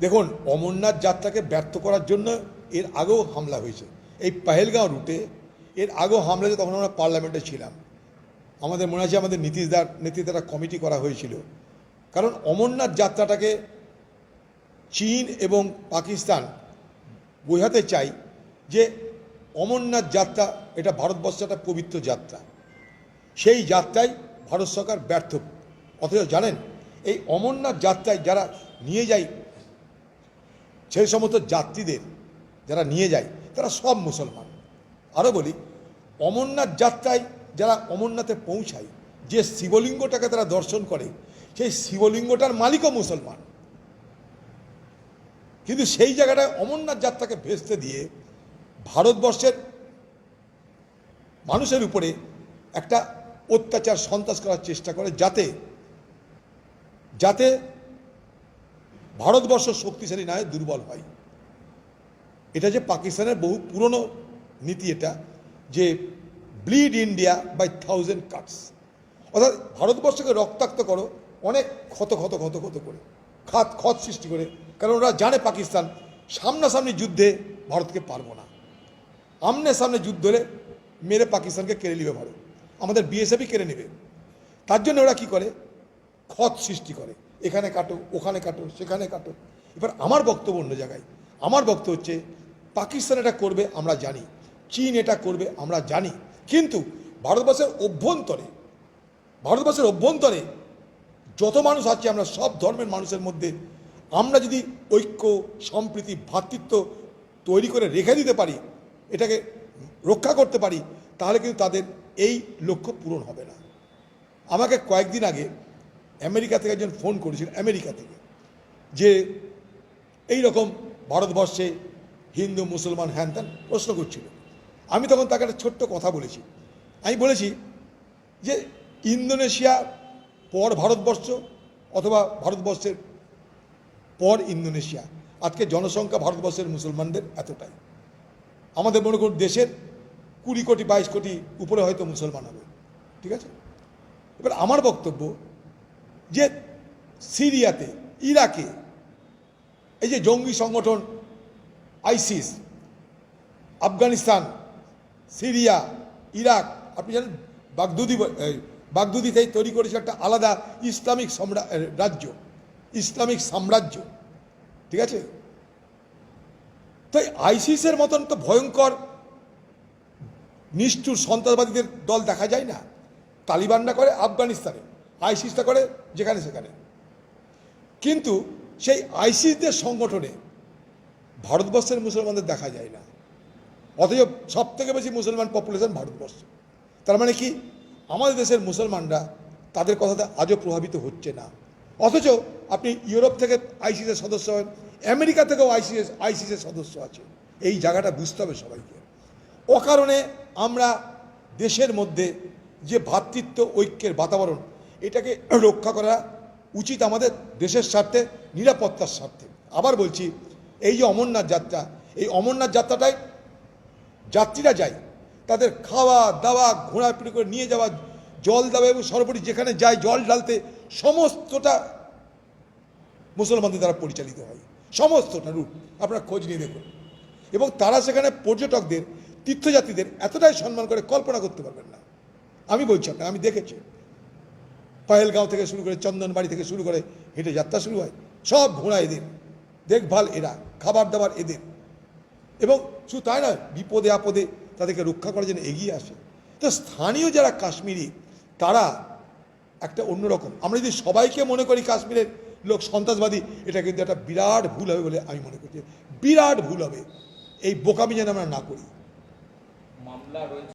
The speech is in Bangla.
দেখুন, অমরনাথ যাত্রাকে ব্যর্থ করার জন্য এর আগেও হামলা হয়েছে। এই পাহেলগাঁও রুটে এর আগেও হামলা হয়েছে, তখন আমরা পার্লামেন্টে ছিলাম। আমাদের মনে আছে, আমাদের নীতিশদার নেতৃত্বে একটা কমিটি করা হয়েছিল। কারণ অমরনাথ যাত্রাটাকে চীন এবং পাকিস্তান বোঝাতে চাই যে অমরনাথ যাত্রা এটা ভারতবর্ষের একটা পবিত্র যাত্রা। সেই যাত্রায় ভারত সরকার ব্যর্থ। অথচ জানেন এই অমরনাথ যাত্রায় যারা নিয়ে যায়, সেই সমস্ত যাত্রীদের যারা নিয়ে যায়, তারা সব মুসলমান। আরও বলি, অমরনাথ যাত্রায় যারা অমরনাথে পৌঁছায়, যে শিবলিঙ্গটাকে তারা দর্শন করে, সেই শিবলিঙ্গটার মালিকও মুসলমান। কিন্তু সেই জায়গাটায় অমরনাথ যাত্রাকে ভেস্তে দিয়ে ভারতবর্ষের মানুষের উপরে একটা অত্যাচার, সন্ত্রাস করার চেষ্টা করে, যাতে যাতে ভারতবর্ষ শক্তিশালী নয় দুর্বল হয়। এটা যে পাকিস্তানের বহু পুরনো নীতি এটা, যে bleed India by thousand cuts অর্থাৎ ভারতবর্ষকে রক্তাক্ত করো, অনেক ক্ষত ক্ষত ক্ষত ক্ষত করে, খাত ক্ষত সৃষ্টি করে, কারণ ওরা জানে পাকিস্তান সামনাসামনি যুদ্ধে ভারতকে পারব না। আমনে সামনে যুদ্ধ হলে মেরে পাকিস্তানকে কেড়ে নেবে ভারত, আমাদের বিএসএফই কেড়ে নেবে। তার জন্য ওরা কি করে? ক্ষত সৃষ্টি করে। এখানে কাটো, ওখানে কাটো, সেখানে কাটো। এবার আমার বক্তব্য অন্য জায়গায়। আমার বক্তব্য হচ্ছে, পাকিস্তান এটা করবে, আমরা জানি। চীন এটা করবে, আমরা জানি। কিন্তু ভারতবর্ষের অভ্যন্তরে ভারতবর্ষের অভ্যন্তরে যত মানুষ আছে, আমরা সব ধর্মের মানুষের মধ্যে, আমরা যদি ঐক্য, সম্প্রীতি, ভ্রাতৃত্ব তৈরি করে রেখে দিতে পারি, এটাকে রক্ষা করতে পারি, তাহলে কিন্তু তাদের এই লক্ষ্য পূরণ হবে না। আমাকে কয়েকদিন আগে আমেরিকা থেকে একজন ফোন করেছিল, আমেরিকা থেকে, যে এই রকম ভারতবর্ষে হিন্দু, মুসলমান, হ্যান ত্যান প্রশ্ন করছিল। আমি তখন তাকে একটা ছোট্ট কথা বলেছি। আমি বলেছি যে ইন্দোনেশিয়া পর ভারতবর্ষ অথবা ভারতবর্ষের পর ইন্দোনেশিয়া, আজকে জনসংখ্যা ভারতবর্ষের মুসলমানদের এতটাই। আমাদের মনে করুন দেশের কুড়ি কোটি, বাইশ কোটি, উপরে হয়তো মুসলমান হবে। ঠিক আছে? এবার আমার বক্তব্য যে সিরিয়াতে, ইরাকে, এই যে জঙ্গি সংগঠন আইসিস, আফগানিস্তান, সিরিয়া, ইরাক, আপনি জানেন, বাগদুদি ব- এই বাগদুদিতেই তৈরি করেছে একটা আলাদা ইসলামিক সম্রা- রাজ্য, ইসলামিক সাম্রাজ্য, ঠিক আছে? তাই আইসিসের মতন তো ভয়ঙ্কর, নিষ্ঠুর সন্ত্রাসবাদীদের দল দেখা যায় না। তালিবানরা করে আফগানিস্তানে। আইসিসটা করে যেখানে সেখানে। কিন্তু সেই আইসিসদের সংগঠনে ভারতবর্ষের মুসলমানদের দেখা যায় না। অথচ সব থেকে বেশি মুসলমান পপুলেশন ভারতবর্ষ। তার মানে কি? আমাদের দেশের মুসলমানরা তাদের কথাতে আজও প্রভাবিত হচ্ছে না। অথচ আপনি ইউরোপ থেকে আইসিসের সদস্য হন, আমেরিকা থেকেও আইসিএস আইসিসের সদস্য আছে। এই জায়গাটা বুঝতে হবে সবাইকে। অকারণে আমরা দেশের মধ্যে যে ভ্রাতৃত্ব ঐক্যের বাতাবরণ এটাকে রক্ষা করা উচিত আমাদের দেশের স্বার্থে, নিরাপত্তার স্বার্থে। আবার বলছি, এই যে অমরনাথ যাত্রা, এই অমরনাথ যাত্রাটায় যাত্রীরা যায়, তাদের খাওয়া, দাওয়া, ঘোরাফিরি করে নিয়ে যাওয়া, জল দেওয়া এবং সর্বোপরি যেখানে যায় জল ঢালতে সমস্তটা মুসলমানদের দ্বারা পরিচালিত হয়। সমস্তটা রুট আপনারা খোঁজ নিয়ে দেখুন। এবং তারা সেখানে পর্যটকদের, তীর্থযাত্রীদের এতটাই সম্মান করে কল্পনা করতে পারবেন না। আমি বলছি আপনাকে, আমি দেখেছি। পাহেলগাঁও থেকে শুরু করে চন্দনবাড়ি থেকে শুরু করে হেঁটে যাত্রা শুরু হয়, সব ঘোড়া এদের, দেখভাল এরা, খাবার দাবার এদের। এবং শুধু তাই নয়, বিপদে আপদে তাদেরকে রক্ষা করার জন্য এগিয়ে আসে। তো স্থানীয় যারা কাশ্মীরি, তারা একটা অন্যরকম। আমরা যদি সবাইকে মনে করি কাশ্মীরের লোক সন্ত্রাসবাদী, এটা কিন্তু একটা বিরাট ভুল হবে বলে আমি মনে করছি। বিরাট ভুল হবে। এই বোকামি যেন আমরা না করি। মামলা রয়েছে।